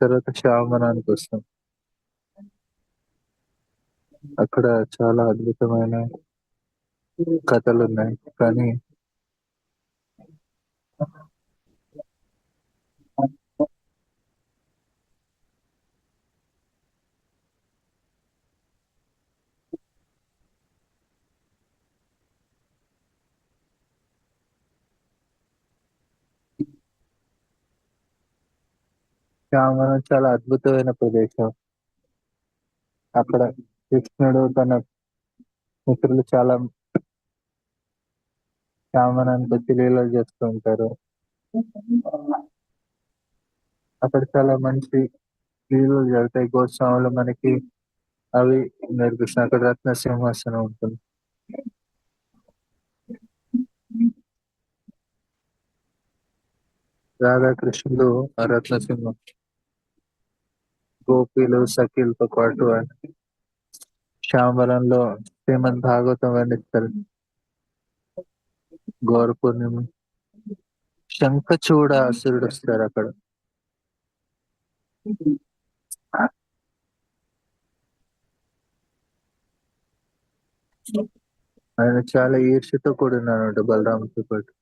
తర్వాత శ్యామనానికి వస్తాం. అక్కడ చాలా అద్భుతమైన కథలు ఉన్నాయి కానీ శ్యామనం చాలా అద్భుతమైన ప్రదేశం. అక్కడ కృష్ణుడు తన మిత్రులు చాలా శ్యామనానికి బట్టి లీలలు చేస్తూ ఉంటారు. అక్కడ చాలా మంచి లీలలు జరుగుతాయి. గోస్వాములు మనకి అవి నేర్పిస్తున్న అక్కడ రత్న సింహాసనం ఉంటుంది. రాధాకృష్ణుడు ఆ రత్న సింహం గోపీలు సఖీలతో పాటు శ్యామలంలో శ్రీమద్ భాగవతం వర్ణిస్తారు. గౌర పూర్ణిమ. శంఖచూడ అసురుడు వస్తారు అక్కడ. ఆయన చాలా ఈర్ష్యతో కూడినాడు బలరాముతో పాటు.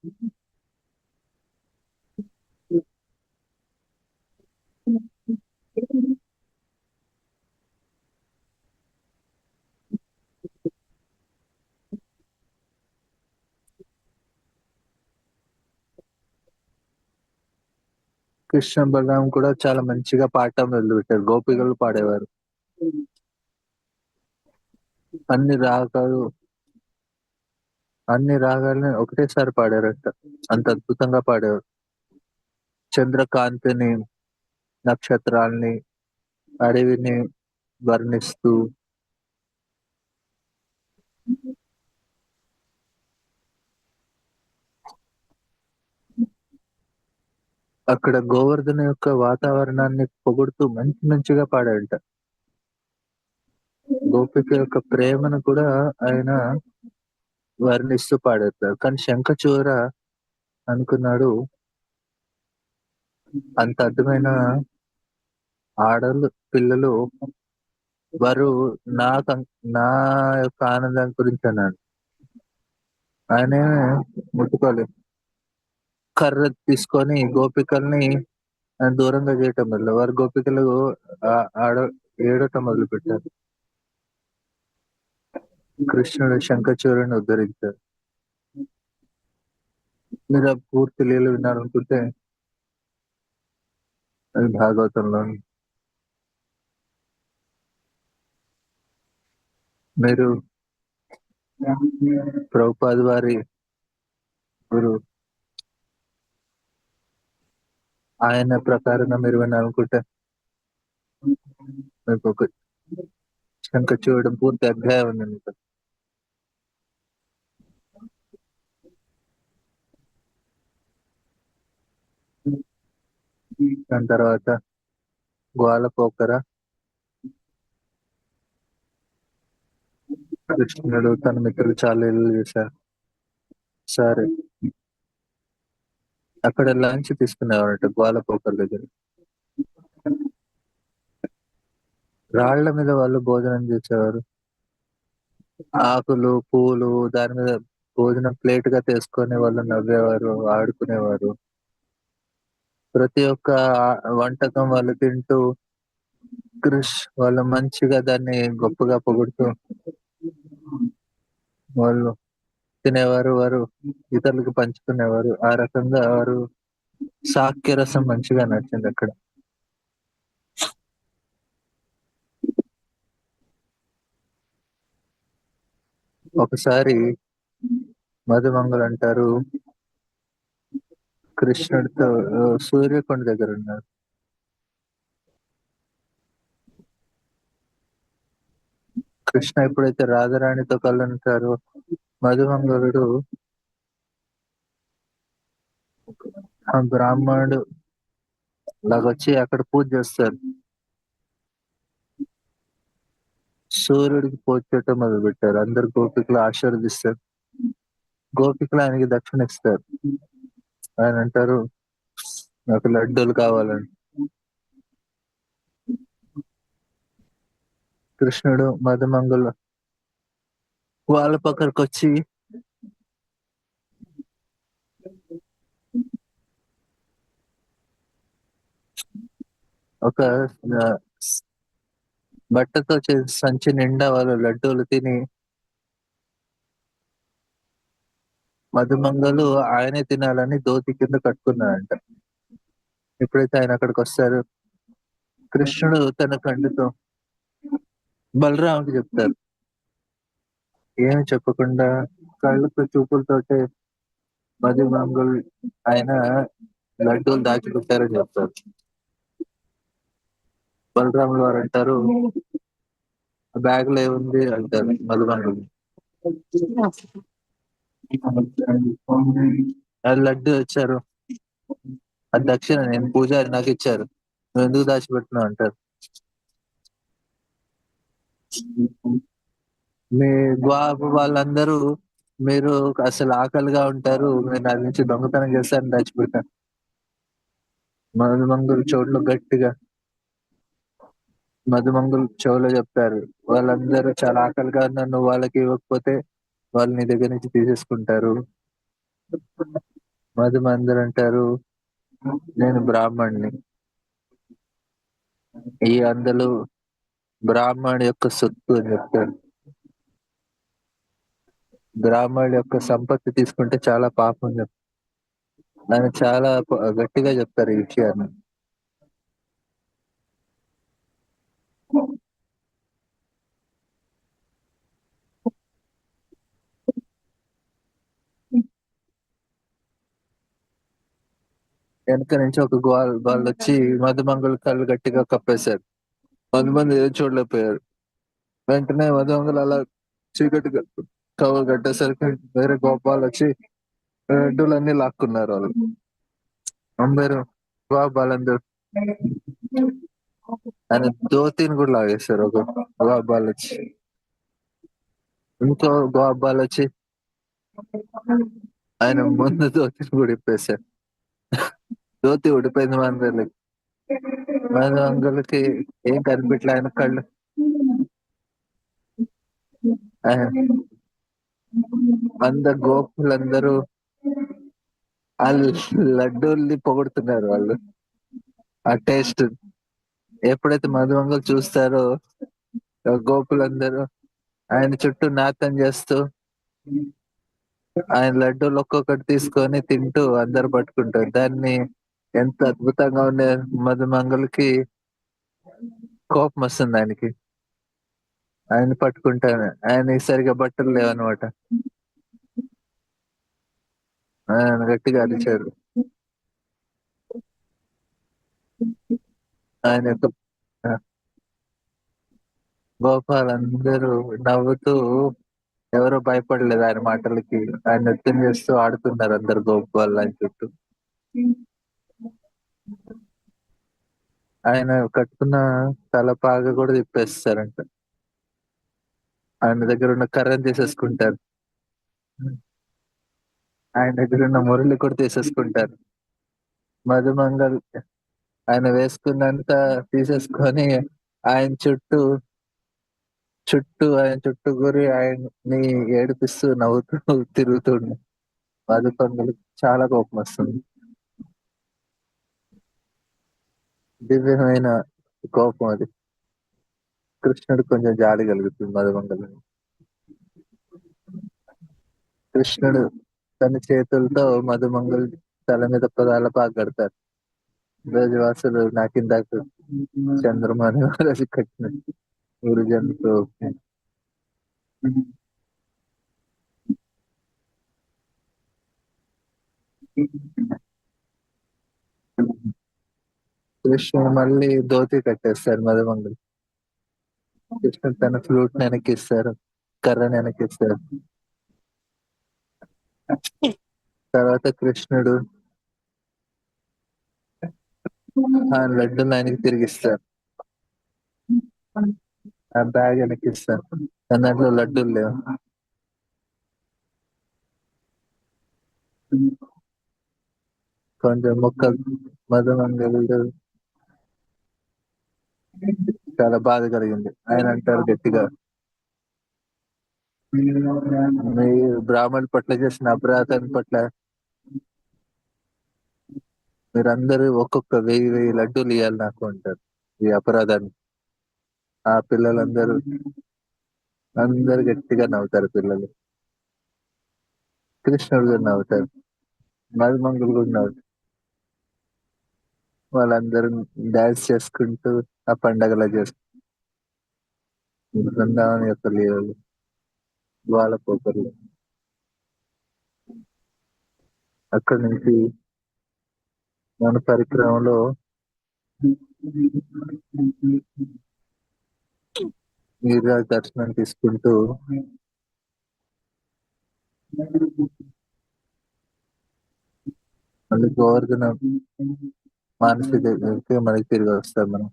కృష్ణ బలరాం కూడా చాలా మంచిగా పాడటం మొదలుపెట్టారు. గోపికలు పాడేవారు. అన్ని రాగాలు అన్ని రాగాలని ఒకటేసారి పాడారట. అంత అద్భుతంగా పాడేవారు చంద్రకాంతిని నక్షత్రాల్ని అడవిని వర్ణిస్తూ అక్కడ గోవర్ధన యొక్క వాతావరణాన్ని పొగుడుతూ మంచి మంచిగా పాడాడట. గోపిక యొక్క ప్రేమను కూడా ఆయన వర్ణిస్తూ పాడేస్తారు కానీ శంఖచూర అనుకున్నాడు. అంత అర్థమైన ఆడలు పిల్లలు వారు నా నా యొక్క ఆనందం గురించి అన్నాడు. ఆయనే ముట్టుకోలేదు. కర్ర తీసుకొని గోపికల్ని దూరంగా చేయటం వల్ల వారు గోపికలు ఆడ ఏడటం మొదలు పెట్టారు. కృష్ణుడు శంఖచూరుని ఉద్ధరించారు. మీరు ఆ పూర్తి లీలు విన్నారనుకుంటే అది భాగవతంలో మీరు ప్రభుపాద్ వారి గురు ఆయన ప్రకారంగా మీరు వినాలనుకుంటే మీకు ఒక శంఖ చూడడం పూర్తి అధ్యాయం ఉంది మీకు. దాని తర్వాత గోల పోకర. కృష్ణుడు తన మిత్రులు చాలా ఇల్లు చేశారు. సరే. అక్కడ లంచ్ తీసుకునేవారట గోల పోకర్ దగ్గర. రాళ్ళ మీద వాళ్ళు భోజనం చేసేవారు. ఆకులు పూలు దాని మీద భోజనం ప్లేట్గా తీసుకొని వాళ్ళు నవ్వేవారు ఆడుకునేవారు. ప్రతి ఒక్క వంటకం వాళ్ళు తింటూ క్రిష్ వాళ్ళు మంచిగా దాన్ని గొప్పగా పొగుడుతూ వాళ్ళు తినేవారు వారు ఇతరులకు పంచుకునేవారు. ఆ రకంగా వారు సాక్య రసం మంచిగా నచ్చింది అక్కడ. ఒకసారి మధుమంగళ్ అంటారు. కృష్ణుడితో సూర్యకొండ దగ్గర ఉన్నారు. కృష్ణ ఎప్పుడైతే రాధారాణితో కలుంటారో మధుమంగళుడు ఆ బ్రాహ్మణుడు లాగొచ్చి అక్కడ పూజ చేస్తారు. సూర్యుడికి పూజ చేయటం మొదలు పెట్టారు అందరు గోపికలు ఆశీర్వదిస్తారు. గోపికలు ఆయనకి దక్షిణ ఇస్తారు. ఆయన అంటారు నాకు లడ్డూలు కావాలని. కృష్ణుడు మధుమంగళ వాళ్ళ పక్కకు వచ్చి ఒక బట్టతో సంచి నిండా వాళ్ళు లడ్డూలు తిని మధుమంగలు ఆయనే తినాలని దోతి కింద కట్టుకున్నాడంట. ఎప్పుడైతే ఆయన అక్కడికి వస్తారు కృష్ణుడు తన కండితో బలరాముకి చెప్తారు. ఏమి చెప్పకుండా కళ్ళతో చూపులతోటే మధుమంగుల్ ఆయన లడ్డూలు దాచిపెట్టారని చెప్తారు. బలరాములు వారు అంటారు బ్యాగ్లో ఏముంది? అంటారు మధుమంగుల్ లడ్డు వచ్చారు అది దక్షిణ నేను పూజారి నాకు ఇచ్చారు. నువ్వు ఎందుకు దాచిపెట్టినావు అంటారు. మీ బాబు వాళ్ళందరూ మీరు అసలు ఆకలిగా ఉంటారు మీరు నా నుంచి దొంగతనం చేస్తారని దాచిపెట్టాను మధుమంగులు చోట్లు గట్టిగా మధుమంగులు చెవులో చెప్తారు. వాళ్ళందరూ చాలా ఆకలిగా ఉన్నారు వాళ్ళకి ఇవ్వకపోతే వాళ్ళు నీ దగ్గర నుంచి తీసేసుకుంటారు. మధుమందరు అంటారు నేను బ్రాహ్మణ్ణి. ఈ అందలు బ్రాహ్మణు యొక్క సొత్తు అని చెప్తాడు బ్రాహ్మణుడు యొక్క సంపత్తి తీసుకుంటే చాలా పాపం చెప్తారు ఆయన చాలా గట్టిగా చెప్తారు ఈ విషయాన్ని. వెనక నుంచి ఒక గోల్ వాళ్ళు వచ్చి మధుమంగళ కళ్ళు గట్టిగా కప్పేశారు. మధుమంది ఏం చూడలేకపోయారు వెంటనే మధుమంగళ అలా చీకటి కలుపు కవర్ కట్టేసరికి వేరే గోపాలు వచ్చి రెడ్డులన్నీ లాక్కున్నారు వాళ్ళు. అందరు గోపాలందరూ ఆయన దోతిని కూడా లాగేశారు ఒక గోపాలు వచ్చి ఇంకో గోపాలు వచ్చి ఆయన ముందు దోతిని కూడా ఇప్పేశారు దోతి ఉడిపోయింది మనందరికి మన అందరికి ఏం కనిపించలే ఆయన కళ్ళు. ఆయన అందరు గోపులందరూ ఆ లడ్డూల్ని పొగుడుతున్నారు వాళ్ళు. ఆ టేస్ట్ ఎప్పుడైతే మధుమంగలు చూస్తారో గోపులందరూ ఆయన చుట్టూ నాతం చేస్తూ ఆయన లడ్డూలు ఒక్కొక్కటి తీసుకొని తింటూ అందరు పట్టుకుంటారు. దాన్ని ఎంత అద్భుతంగా ఉండే మధుమంగళకి కోపం వస్తుంది ఆయనకి. ఆయన పట్టుకుంటాను. ఆయన సరిగా బట్టలు లేవన్నమాట ఆయన గట్టిగా అరిచారు. ఆయన యొక్క గోపాలందరూ నవ్వుతూ ఎవరో భయపడలేదు ఆయన మాటలకి. ఆయన నృత్యం చేస్తూ ఆడుతున్నారు అందరు గోపాల్ ఆయన చుట్టూ ఆయన కట్టుకున్న తలపాగ కూడా తిప్పేస్తారంట. ఆయన దగ్గర ఉన్న కర్రని తీసేసుకుంటారు. ఆయన దగ్గర ఉన్న మురళి కూడా తీసేసుకుంటారు. మధుమంగల్ ఆయన వేసుకున్నంత తీసేసుకొని ఆయన చుట్టూ చుట్టూ ఆయన చుట్టూ గురి ఆయన్ని ఏడిపిస్తూ నవ్వుతూ తిరుగుతుండే. మధుపంగులు చాలా కోపం వస్తుంది. దివ్యమైన కోపం అది. కృష్ణుడు కొంచెం జాలి కలుగుతుంది మధుమంగళం కృష్ణుడు తన చేతులతో మధుమంగళ తల మీద పదాల పాగడతారు బ్రజవాసులు నాకు ఇందాక చంద్రమాని రాజు కట్టిన ఊరు కృష్ణుడు మళ్ళీ ధోతి కట్టేస్తారు మధుమంగళ. కృష్ణుడు తన ఫ్లూట్ వెనక్కిస్తారు కర్రను వెనక్కిస్తారు తర్వాత కృష్ణుడు ఆ లడ్డూని ఆయనకి తిరిగిస్తారు. ఆ బ్యాగ్ వెనక్కిస్తారు తన దాంట్లో లడ్డూలు లేవు. కొంచెం మొక్క మధుమంగళుడు చాలా బాధ కలిగింది. ఆయన అంటారు గట్టిగా. మీ బ్రాహ్మణుల పట్ల చేసిన అపరాధం పట్ల మీరందరూ ఒక్కొక్క వెయ్యి వెయ్యి లడ్డూలు ఇవ్వాలి నాకు అంటారు ఈ అపరాధాన్ని. ఆ పిల్లలందరూ అందరు గట్టిగా నవ్వుతారు పిల్లలు. కృష్ణుడు కూడా నవ్వుతారు మధుమంగులు కూడా నవ్వుతారు వాళ్ళందరూ డాన్స్ చేసుకుంటూ ఆ పండగలా చేసుకుంటారు బృందావన యొక్క లీలలు వాళ్ళ పోకర్లు. అక్కడి నుంచి మన పరిక్రమలో మీరు దర్శనం తీసుకుంటూ మళ్ళీ గోవర్ధన మానసి దగ్గరికి మనకి తిరిగి వస్తాం మనం.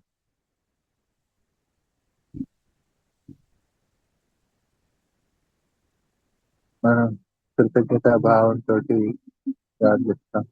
మనం కృతజ్ఞత భావంతో ప్రార్థిస్తాం.